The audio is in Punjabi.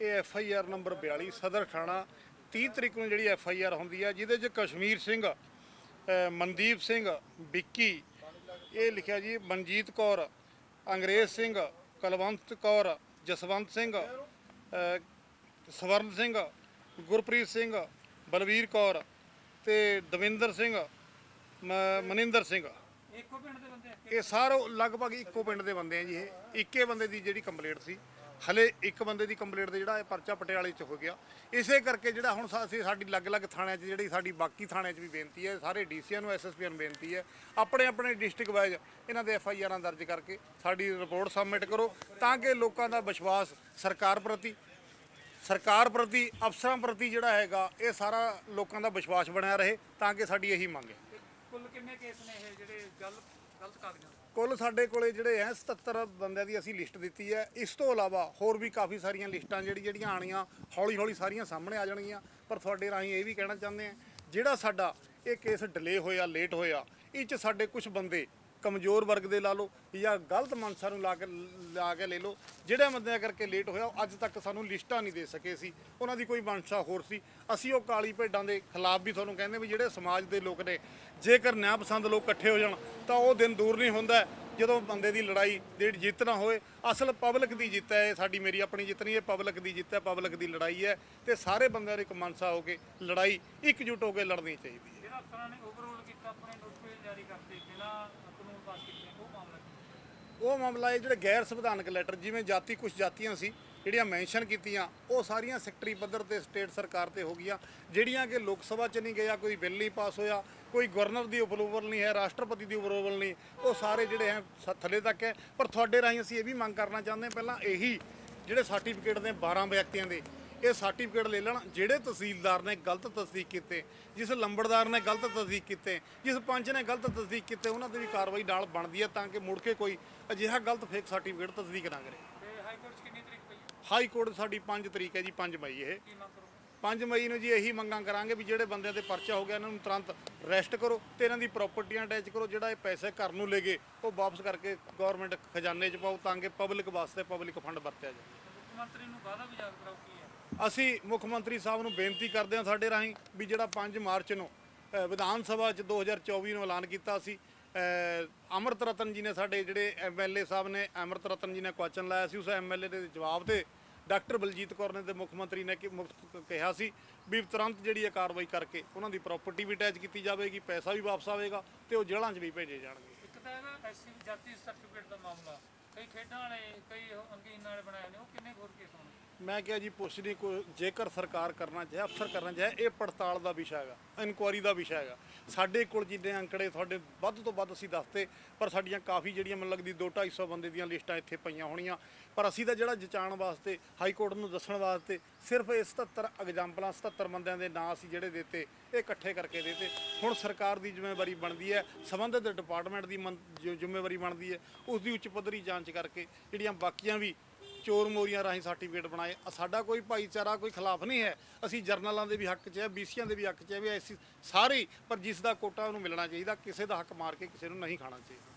ਇਹ ਐਫ ਆਈ ਆਰ ਨੰਬਰ 42 ਸਦਰ ਥਾਣਾ 30 ਤਰੀਕ ਨੂੰ ਜਿਹੜੀ ਐਫ ਆਈ ਆਰ ਹੁੰਦੀ ਹੈ ਜਿਹਦੇ 'ਚ ਕਸ਼ਮੀਰ ਸਿੰਘ ਮਨਦੀਪ ਸਿੰਘ ਵਿੱਕੀ ਇਹ ਲਿਖਿਆ ਜੀ ਮਨਜੀਤ ਕੌਰ ਅੰਗਰੇਜ਼ ਸਿੰਘ ਕੁਲਵੰਤ ਕੌਰ ਜਸਵੰਤ ਸਿੰਘ ਸਵਰਨ ਸਿੰਘ ਗੁਰਪ੍ਰੀਤ ਸਿੰਘ ਬਲਵੀਰ ਕੌਰ ਤੇ ਦਵਿੰਦਰ ਸਿੰਘ ਮਨਿੰਦਰ ਸਿੰਘ। ਇੱਕੋ ਪਿੰਡ ਦੇ ਬੰਦੇ? ਇਹ ਸਾਰੇ ਲਗਭਗ ਇੱਕੋ ਪਿੰਡ ਦੇ ਬੰਦੇ ਆ ਜੀ ਇਹ। ਇੱਕੇ ਬੰਦੇ ਦੀ ਜਿਹੜੀ ਕੰਪਲੇਂਟ ਸੀ। ਹਲੇ ਇੱਕ ਬੰਦੇ ਦੀ ਕੰਪਲੇਂਟ ਤੇ ਜਿਹੜਾ ਇਹ ਪਰਚਾ ਪਟਿਆਲੇ ਚ ਹੋ ਗਿਆ। ਇਸੇ ਕਰਕੇ ਜਿਹੜਾ ਹੁਣ ਸਾ- ਅਸੀਂ ਸਾਡੀ ਅਲੱਗ-ਅਲੱਗ ਥਾਣਿਆਂ 'ਚ ਜਿਹੜੀ ਸਾਡੀ ਬਾਕੀ ਥਾਣਿਆਂ 'ਚ ਵੀ ਬੇਨਤੀ ਹੈ, ਸਾਰੇ ਡੀਸੀਆਂ ਨੂੰ, ਐਸਐਸਪੀਆਂ ਨੂੰ ਬੇਨਤੀ ਹੈ ਆਪਣੇ ਆਪਣੇ ਡਿਸਟ੍ਰਿਕਟ ਵਾਈਜ਼ ਇਹਨਾਂ ਦੇ ਐਫ ਆਈ ਆਰਾਂ ਦਰਜ ਕਰਕੇ ਸਾਡੀ ਰਿਪੋਰਟ ਸਬਮਿਟ ਕਰੋ ਤਾਂ ਕਿ ਲੋਕਾਂ ਦਾ ਵਿਸ਼ਵਾਸ ਸਰਕਾਰ ਪ੍ਰਤੀ ਸਰਕਾਰ ਪ੍ਰਤੀ, ਅਫਸਰਾਂ ਪ੍ਰਤੀ ਜਿਹੜਾ ਹੈਗਾ, ਇਹ ਸਾਰਾ ਲੋਕਾਂ ਦਾ ਵਿਸ਼ਵਾਸ ਬਣਿਆ ਰਹੇ ਤਾਂ ਕਿ ਸਾਡੀ ਇਹੀ ਮੰਗ ਹੈ। ਕੁੱਲ ਕਿੰਨੇ ਕੇਸ ਨੇ ਇਹ ਜਿਹੜੇ ਗਲਤ ਗਲਤ ਕਾਗਜ਼ਾਂ ਕੁੱਲ ਸਾਡੇ ਕੋਲੇ ਜਿਹੜੇ ਹੈ 77 ਬੰਦਿਆਂ ਦੀ ਅਸੀਂ ਲਿਸਟ ਦਿੱਤੀ ਹੈ ਇਸ ਤੋਂ ਇਲਾਵਾ ਹੋਰ ਵੀ ਕਾਫੀ ਸਾਰੀਆਂ ਲਿਸਟਾਂ ਜਿਹੜੀ ਜਿਹੜੀਆਂ ਆਣੀਆਂ ਹੌਲੀ ਹੌਲੀ ਸਾਰੀਆਂ ਸਾਹਮਣੇ ਆ ਜਾਣਗੀਆਂ। ਪਰ ਤੁਹਾਡੇ ਰਾਹੀਂ ਇਹ ਵੀ ਕਹਿਣਾ ਚਾਹੁੰਦੇ ਆ ਜਿਹੜਾ ਸਾਡਾ ਇਹ ਕੇਸ ਡਿਲੇ ਹੋਇਆ ਲੇਟ ਹੋਇਆ, ਇਹ ਚ ਸਾਡੇ ਕੁਝ ਬੰਦੇ ਕਮਜ਼ੋਰ ਵਰਗ ਦੇ ਲਾ ਲਓ ਜਾਂ ਗਲਤ ਮਨਸਾ ਨੂੰ ਲਾ ਕੇ ਲਾ ਕੇ ਲੈ ਲਓ। ਜਿਹੜੇ ਬੰਦਿਆਂ ਕਰਕੇ ਲੇਟ ਹੋਇਆ, ਉਹ ਅੱਜ ਤੱਕ ਸਾਨੂੰ ਲਿਸਟਾਂ ਨਹੀਂ ਦੇ ਸਕੇ ਸੀ। ਉਹਨਾਂ ਦੀ ਕੋਈ ਮਨਸ਼ਾ ਹੋਰ ਸੀ। ਅਸੀਂ ਉਹ ਕਾਲੀ ਭੇਡਾਂ ਦੇ ਖਿਲਾਫ ਵੀ ਤੁਹਾਨੂੰ ਕਹਿੰਦੇ ਵੀ ਜਿਹੜੇ ਸਮਾਜ ਦੇ ਲੋਕ ਨੇ, ਜੇਕਰ ਨਿਆਂ ਪਸੰਦ ਲੋਕ ਇਕੱਠੇ ਹੋ ਜਾਣ ਤਾਂ ਉਹ ਦਿਨ ਦੂਰ ਨਹੀਂ ਹੁੰਦਾ। ਜਦੋਂ ਬੰਦੇ ਦੀ ਲੜਾਈ ਜਿਹੜੀ ਜਿੱਤ ਨਾ ਹੋਏ ਅਸਲ ਪਬਲਿਕ ਦੀ ਜਿੱਤ ਹੈ, ਇਹ ਸਾਡੀ ਮੇਰੀ ਆਪਣੀ ਜਿੱਤ ਨਹੀਂ, ਇਹ ਪਬਲਿਕ ਦੀ ਜਿੱਤ ਹੈ ਪਬਲਿਕ ਦੀ ਲੜਾਈ ਹੈ। ਤੇ ਸਾਰੇ ਬੰਦਿਆਂ ਦੀ ਇੱਕ ਮਨਸਾ ਹੋ ਕੇ ਲੜਾਈ ਇਕਜੁੱਟ ਹੋ ਕੇ ਲੜਨੀ ਚਾਹੀਦੀ ਹੈ। ਜਿਹੜਾ ਅਫਸਰਾਂ ਨੇ ਓਵਰਆਲ ਕੀਤਾ, ਆਪਣੇ ਨੋਟੀਫਿਕੇਸ਼ਨ ਜਾਰੀ ਕਰਤੇ ਬਿਨਾਂ ਕਾਨੂੰਨ ਪਾਸ ਕੀਤੇ, ਉਹ ਮਾਮਲਾ ਉਹ ਮਾਮਲਾ ਹੈ ਜਿਹੜੇ ਗੈਰ ਸੰਵਿਧਾਨਕ ਲੈਟਰ ਜਿਵੇਂ ਜਾਤੀ ਕੁਝ ਜਾਤੀਆਂ ਸੀ, ਜਿਹੜੀਆਂ ਮੈਂਸ਼ਨ ਕੀਤੀਆਂ, ਉਹ ਸਾਰੀਆਂ ਸੈਕਟਰੀ ਪੱਧਰ ਤੇ ਸਟੇਟ ਸਰਕਾਰ ਤੇ ਹੋ ਗਈਆਂ, ਜਿਹੜੀਆਂ ਕਿ ਲੋਕ ਸਭਾ ਚ ਨਹੀਂ ਗਿਆ ਕੋਈ ਬਿੱਲ ਨਹੀਂ ਪਾਸ ਹੋਇਆ, ਕੋਈ ਗਵਰਨਰ ਦੀ ਅਪਰੂਵਲ ਨਹੀਂ ਹੈ, ਰਾਸ਼ਟਰਪਤੀ ਦੀ ਅਪਰੂਵਲ ਨਹੀਂ, ਉਹ ਸਾਰੇ ਜਿਹੜੇ ਹੈ, ਸ- ਥੱਲੇ ਤੱਕ ਹੈ। ਪਰ ਤੁਹਾਡੇ ਰਾਹੀਂ ਅਸੀਂ ਇਹ ਵੀ ਮੰਗ ਕਰਨਾ ਚਾਹੁੰਦੇ ਹਾਂ, ਪਹਿਲਾਂ ਇਹੀ ਜਿਹੜੇ ਸਰਟੀਫਿਕੇਟ ਦੇ 12 ਵਿਅਕਤੀਆਂ ਦੇ ਇਹ ਸਰਟੀਫਿਕੇਟ ਲੈ ਲੈਣ ਜਿਹੜੇ ਤਹਿਸੀਲਦਾਰ ਨੇ ਗਲਤ ਤਸਦੀਕ ਕੀਤੇ ਜਿਸ ਲੰਬੜਦਾਰ ਨੇ ਗਲਤ ਤਸਦੀਕ ਕੀਤੇ ਜਿਸ ਪੰਚ ਨੇ ਗਲਤ ਤਸਦੀਕ ਕੀਤੇ ਉਹਨਾਂ ਤੇ ਵੀ ਕਾਰਵਾਈ ਨਾਲ ਬਣਦੀ ਹੈ ਤਾਂ ਕਿ ਮੁੜ ਕੇ ਕੋਈ ਅਜਿਹਾ ਗਲਤ ਫੇਕ ਸਰਟੀਫਿਕੇਟ ਤਸਦੀਕ ਨਾ ਕਰੇ। ਹਾਈ ਕੋਰਟ 'ਚ ਕਿੰਨੀ ਤਰੀਕ ਪਈ ਹੈ? ਹਾਈ ਕੋਰਟ ਸਾਡੀ 5 ਤਰੀਕ ਹੈ ਜੀ 5 ਮਈ ਇਹ। ਕੀ ਮੰਗ ਕਰੋ 5 ਮਈ ਨੂੰ ਜੀ ਇਹੀ ਮੰਗਾਂ ਕਰਾਂਗੇ ਵੀ ਜਿਹੜੇ ਬੰਦਿਆਂ ਤੇ ਪਰਚਾ ਹੋ ਗਿਆ ਇਹਨਾਂ ਨੂੰ ਤੁਰੰਤ ਅਰੈਸਟ ਕਰੋ ਤੇ ਇਹਨਾਂ ਦੀ ਪ੍ਰਾਪਰਟੀਆਂ ਅਟੈਚ ਕਰੋ ਜਿਹੜਾ ਇਹ ਪੈਸੇ ਘਰ ਨੂੰ ਲੈ ਗਏ ਉਹ ਵਾਪਸ ਕਰਕੇ ਗਵਰਨਮੈਂਟ ਖਜ਼ਾਨੇ 'ਚ ਪਾਓ ਤਾਂ ਕਿ ਪਬਲਿਕ ਵਾਸਤੇ ਪਬਲਿਕ ਫੰਡ ਵਰਤਿਆ ਜਾਵੇ। ਮੁੱਖ ਮੰਤਰੀ ਨੂੰ ਵਾਅਦਾ ਵੀ ਯਾਦ ਕਰਾਓ ਕੀ ਅਸੀਂ ਮੁੱਖ ਮੰਤਰੀ ਸਾਹਿਬ ਨੂੰ ਬੇਨਤੀ ਕਰਦੇ ਹਾਂ ਸਾਡੇ ਰਾਹੀਂ ਵੀ ਜਿਹੜਾ 5 ਮਾਰਚ ਨੂੰ ਵਿਧਾਨ ਸਭਾ 'ਚ 2024 ਨੂੰ ਐਲਾਨ ਕੀਤਾ ਸੀ ਅ, ਅੰਮ੍ਰਿਤ ਰਤਨ ਜੀ ਨੇ ਸਾਡੇ ਜਿਹੜੇ ਐਮਐਲਏ ਸਾਹਿਬ ਨੇ ਅੰਮ੍ਰਿਤ ਰਤਨ ਜੀ ਨੇ ਕੁਐਸਚਨ ਲਾਇਆ ਸੀ ਉਸ ਐਮਐਲਏ ਦੇ ਜਵਾਬ ਤੇ ਡਾਕਟਰ ਬਲਜੀਤ ਕੌਰ ਨੇ ਤੇ ਮੁੱਖ ਮੰਤਰੀ ਨੇ ਕਿ ਮੁੱਖ ਕਿਹਾ ਸੀ ਵੀ ਤੁਰੰਤ ਜਿਹੜੀ ਇਹ ਕਾਰਵਾਈ ਕਰਕੇ ਉਹਨਾਂ ਦੀ ਪ੍ਰਾਪਰਟੀ ਵੀ ਅਟੈਚ ਕੀਤੀ ਜਾਵੇਗੀ ਪੈਸਾ ਵੀ ਵਾਪਸ ਆਵੇਗਾ ਤੇ ਉਹ ਜੇਲ੍ਹਾਂ 'ਚ ਵੀ ਭੇਜੇ ਜਾਣਗੇ। ਇੱਕ ਤਾਂ ਹੈਗਾ ਐਸਸੀ ਜਾਤੀ ਸਰਟੀਫਿਕੇਟ ਦਾ ਮਾਮਲਾ ਕਈ ਖੇਡਾਂ ਵਾਲੇ ਕਈ ਅੰਗਹੀਨ ਵਾਲੇ ਬਣਾਏ ਨੇ ਉਹ ਕਿੰਨੇ ਕੁ ਹੋਰ ਕੇਸ ਹੋਣ ਮੈਂ ਕਿਹਾ ਜੀ, ਪੁੱਛ ਨਹੀਂ ਕੋਈ, ਜੇਕਰ ਸਰਕਾਰ ਕਰਨਾ ਚਾਹੇ, ਅਫਸਰ ਕਰਨਾ ਚਾਹੇ, ਇਹ ਪੜਤਾਲ ਦਾ ਵਿਸ਼ਾ ਹੈਗਾ, ਇਨਕੁਆਰੀ ਦਾ ਵਿਸ਼ਾ ਹੈਗਾ। ਸਾਡੇ ਕੋਲ ਜਿੰਨੇ ਅੰਕੜੇ ਤੁਹਾਡੇ ਵੱਧ ਤੋਂ ਵੱਧ ਅਸੀਂ ਦੱਸਤੇ ਪਰ ਸਾਡੀਆਂ ਕਾਫੀ ਜਿਹੜੀਆਂ ਮੈਨੂੰ ਲੱਗਦੀ 2 250 ਬੰਦੇ ਦੀਆਂ ਲਿਸਟਾਂ ਇੱਥੇ ਪਈਆਂ ਹੋਣੀਆਂ। ਪਰ ਅਸੀਂ ਤਾਂ ਜਿਹੜਾ ਜਚਾਣ ਵਾਸਤੇ, ਹਾਈ ਕੋਰਟ ਨੂੰ ਦੱਸਣ ਵਾਸਤੇ ਸਿਰਫ ਇਹ 77 ਐਗਜ਼ਾਮਪਲਾਂ 77 ਬੰਦਿਆਂ ਦੇ ਨਾਂ ਅਸੀਂ ਜਿਹੜੇ ਦਿੱਤੇ, ਇਹ ਇਕੱਠੇ ਕਰਕੇ ਦਿੱਤੇ। ਹੁਣ ਸਰਕਾਰ ਦੀ ਜ਼ਿੰਮੇਵਾਰੀ ਬਣਦੀ ਹੈ, ਸੰਬੰਧਿਤ ਡਿਪਾਰਟਮੈਂਟ ਦੀ ਮੰ- ਜੋ ਜ਼ਿੰਮੇਵਾਰੀ ਬਣਦੀ ਹੈ ਉਸ ਦੀ ਉੱਚ ਪੱਧਰੀ ਜਾਂਚ ਕਰਕੇ ਜਿਹੜੀਆਂ ਬਾਕੀਆਂ ਵੀ ਚੋਰ ਮੋਰੀਆਂ ਰਾਹੀਂ ਸਰਟੀਫਿਕੇਟ ਬਣਾਏ। ਅ ਸਾਡਾ ਕੋਈ ਭਾਈਚਾਰਾ ਕੋਈ ਖਿਲਾਫ ਨਹੀਂ ਹੈ। ਅਸੀਂ ਜਰਨਲਾਂ ਦੇ ਵੀ ਹੱਕ 'ਚ ਹੈ ਬੀਸੀਆਂ ਦੇ ਵੀ ਹੱਕ 'ਚ ਹੈ ਵੀ ਐਸੀ ਸਾਰੇ ਹੀ, ਪਰ ਜਿਸ ਦਾ ਕੋਟਾ ਉਹਨੂੰ ਮਿਲਣਾ ਚਾਹੀਦਾ ਕਿਸੇ ਦਾ ਹੱਕ ਮਾਰ ਕੇ ਕਿਸੇ ਨੂੰ ਨਹੀਂ ਖਾਣਾ ਚਾਹੀਦਾ।